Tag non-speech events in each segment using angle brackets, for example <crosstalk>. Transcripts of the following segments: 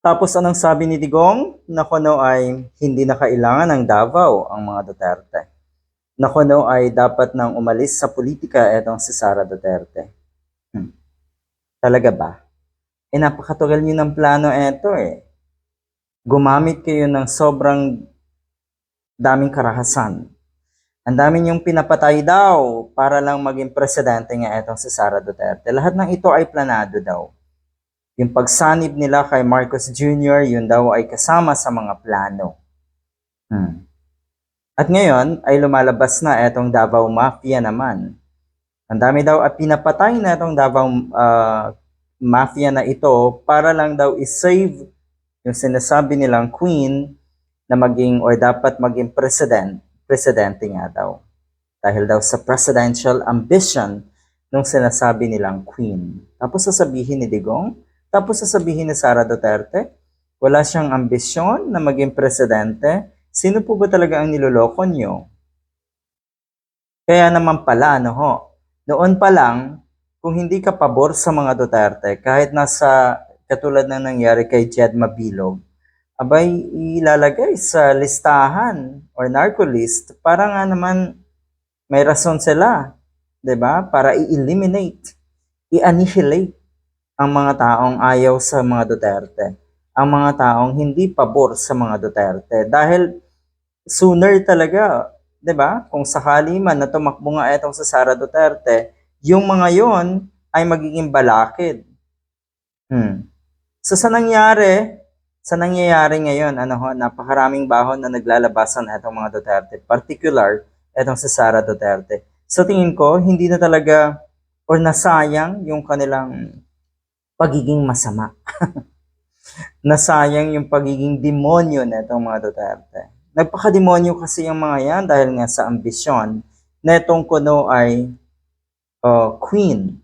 Tapos anong sabi ni Digong? Na kuno ay hindi na kailangan ng Davao ang mga Duterte. Na kuno ay dapat nang umalis sa politika etong si Sara Duterte. Hmm. Talaga ba? Eh napakatugal niyo ng plano eto eh. Gumamit kayo ng sobrang daming karahasan. Ang dami niyong pinapatay daw para lang maging presidente nga etong si Sara Duterte. Lahat ng ito ay planado daw. Yung pagsanib nila kay Marcos Jr., yun daw ay kasama sa mga plano. Hmm. At ngayon ay lumalabas na etong Davao Mafia naman. Ang dami daw at pinapatay na itong Davao ah, Mafia na ito para lang daw i-save yung sinasabi nilang queen na maging or dapat maging president, presidente nga daw. Dahil daw sa presidential ambition nung sinasabi nilang queen. Tapos sasabihin ni Digong, tapos sasabihin ni Sara Duterte, wala siyang ambisyon na maging presidente. Sino po ba talaga ang niloloko niyo? Kaya naman pala, ano ho, noon pa lang, kung hindi ka pabor sa mga Duterte, kahit nasa katulad na nangyari kay Jed Mabilog, abay ilalagay sa listahan or narco list para nga naman may rason sila, 'di ba? Para i-eliminate, i-annihilate ang mga taong ayaw sa mga Duterte, ang mga taong hindi pabor sa mga Duterte dahil sooner talaga, 'di ba? Kung sakali man na tumakbo nga etong sa Sara Duterte, yung mga yon ay magiging balakid. Hmm. So sa nangyari, sa nangyayari ngayon, ano ho, napakaraming bahon na naglalabasan itong mga Duterte, particular itong si Sara Duterte. Sa tingin ko, hindi na talaga or nasayang yung kanilang pagiging masama. <laughs> nasayang yung pagiging demonyo na itong mga Duterte. Nagpakademonyo kasi yung mga yan dahil nga sa ambisyon na itong kuno ay uh, queen.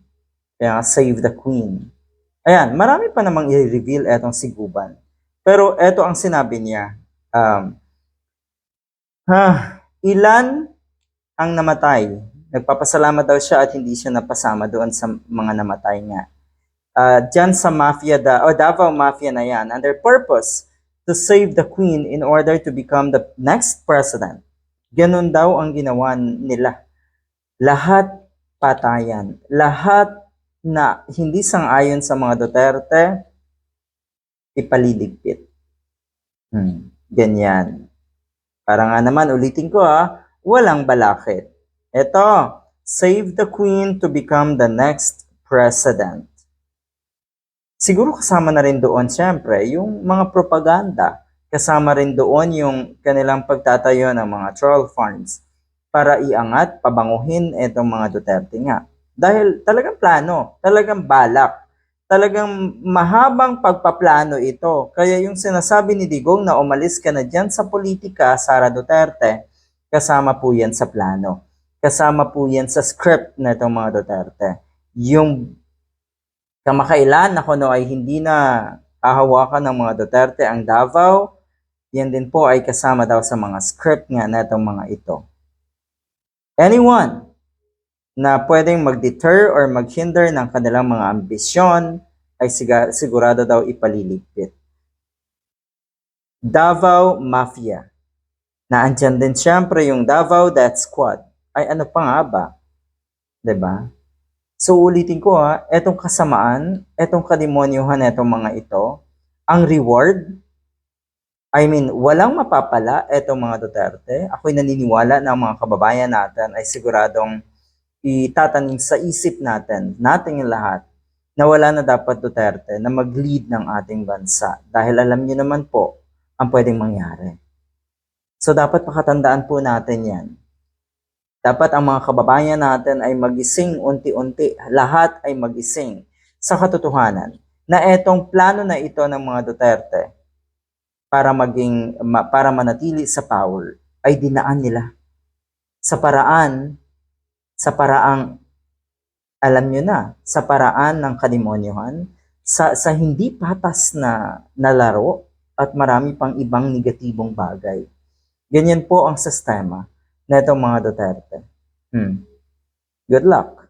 Kaya save the queen. Ayan, marami pa namang i-reveal etong si Guban. Pero eto ang sinabi niya. Um, ha, ilan ang namatay? Nagpapasalamat daw siya at hindi siya napasama doon sa mga namatay nga. Uh, Diyan sa mafia, da, o Davao Mafia na yan, and their purpose to save the queen in order to become the next president. Ganun daw ang ginawa nila. Lahat patayan. Lahat na hindi sang-ayon sa mga Duterte, ipaliligpit. Hmm, ganyan. Para nga naman, ulitin ko ha, walang balakid. Ito, save the queen to become the next president. Siguro kasama na rin doon, syempre, yung mga propaganda. Kasama rin doon yung kanilang pagtatayo ng mga troll farms para iangat, pabanguhin itong mga Duterte nga. Dahil talagang plano, talagang balak, talagang mahabang pagpaplano ito. Kaya yung sinasabi ni Digong na umalis ka na dyan sa politika, Sara Duterte, kasama po yan sa plano. Kasama po yan sa script na itong mga Duterte. Yung kamakailan na kuno ay hindi na hahawakan ng mga Duterte ang Davao, yan din po ay kasama daw sa mga script nga na itong mga ito. Anyone na pwedeng mag-deter or mag-hinder ng kanilang mga ambisyon ay sigurado daw ipaliligpit. Davao Mafia. Na andyan din siyempre yung Davao Death Squad. Ay ano pa nga ba? 'Di ba? So ulitin ko ha, etong kasamaan, etong kademonyuhan etong mga ito, ang reward I mean, walang mapapala etong mga Duterte. Ako'y naniniwala na ang mga kababayan natin ay siguradong itatanim sa isip natin, nating lahat, na wala na dapat Duterte na mag-lead ng ating bansa. Dahil alam niyo naman po ang pwedeng mangyari. So dapat pakatandaan po natin yan. Dapat ang mga kababayan natin ay magising unti-unti. Lahat ay magising sa katotohanan na etong plano na ito ng mga Duterte para maging ma- para manatili sa power ay dinaan nila sa paraan sa paraang alam nyo na sa paraan ng kademonyohan sa sa hindi patas na na laro at marami pang ibang negatibong bagay. Ganyan po ang sistema na itong mga Duterte. Hmm. Good luck.